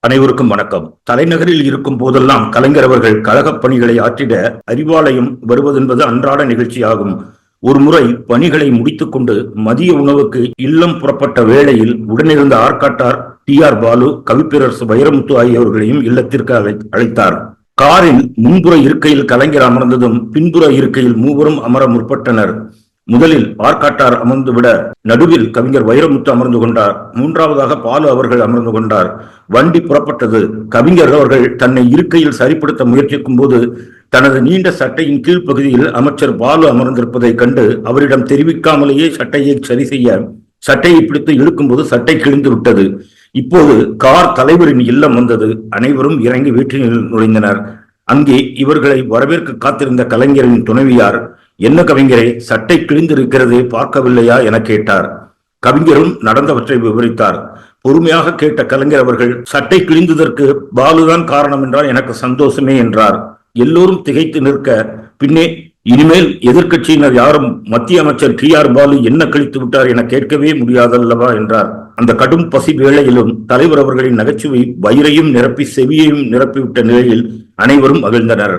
அனைவருக்கும் வணக்கம். தலைநகரில் இருக்கும் போதெல்லாம் கலைஞர் அவர்கள் கழகப் பணிகளை ஆற்றிட அறிவாலயம் வருவதென்பது அன்றாட நிகழ்ச்சியாகும். ஒருமுறை பணிகளை முடித்துக்கொண்டு மதிய உணவுக்கு இல்லம் புறப்பட்ட வேளையில் உடனிருந்த ஆற்காட்டார் டி ஆர் பாலு கவிப்பேரரசு வைரமுத்து ஆகியவர்களையும் இல்லத்திற்கு அழை- அழைத்தார். காரில் முன்புற இருக்கையில் கலைஞர் அமர்ந்ததும் பின்புற இருக்கையில் மூவரும் அமர முற்பட்டனர். முதலில் பார்க்காட்டார் அமர்ந்து விட நடுவில் கவிஞர் வைரமுத்து அமர்ந்து கொண்டார். மூன்றாவதாக பாலு அவர்கள் அமர்ந்து கொண்டார். வண்டி புறப்பட்டது. கவிஞர் அவர்கள் தன்னை இருக்கையில் சரிப்படுத்த முயற்சிக்கும் போது தனது நீண்ட சட்டையின் கீழ்ப்பகுதியில் அமைச்சர் பாலு அமர்ந்திருப்பதைக் கண்டு அவரிடம் தெரிவிக்காமலேயே சட்டையை சரி செய்ய சட்டையை பிடித்து இழுக்கும்போது சட்டை கிழிந்து விட்டது. இப்போது கார் தலைவரின் இல்லம் வந்தது. அனைவரும் இறங்கி வீட்டில் நுழைந்தனர். அங்கே இவர்களை வரவேற்க காத்திருந்த கலைஞரின் துணைவியார் என்ன கவிஞரே சட்டை கிழிந்திருக்கிறது பார்க்கவில்லையா என கேட்டார். கவிஞரும் நடந்தவற்றை விவரித்தார். பொறுமையாக கேட்ட கலைஞர் அவர்கள் சட்டை கிழிந்ததற்கு பாலுதான் காரணம் என்றால் எனக்கு சந்தோஷமே என்றார். எல்லோரும் திகைத்து நிற்க பின்னே இனிமேல் எதிர்க்கட்சியினர் யாரும் மத்திய அமைச்சர் டி ஆர் பாலு என்ன கழித்து விட்டார் என கேட்கவே முடியாதல்லவா என்றார். அந்த கடும் பசி வேளையிலும் தலைவர் அவர்களின் நகைச்சுவை வயிறையும் நிரப்பி செவியையும் நிரப்பிவிட்ட நிலையில் அனைவரும் மகிழ்ந்தனர்.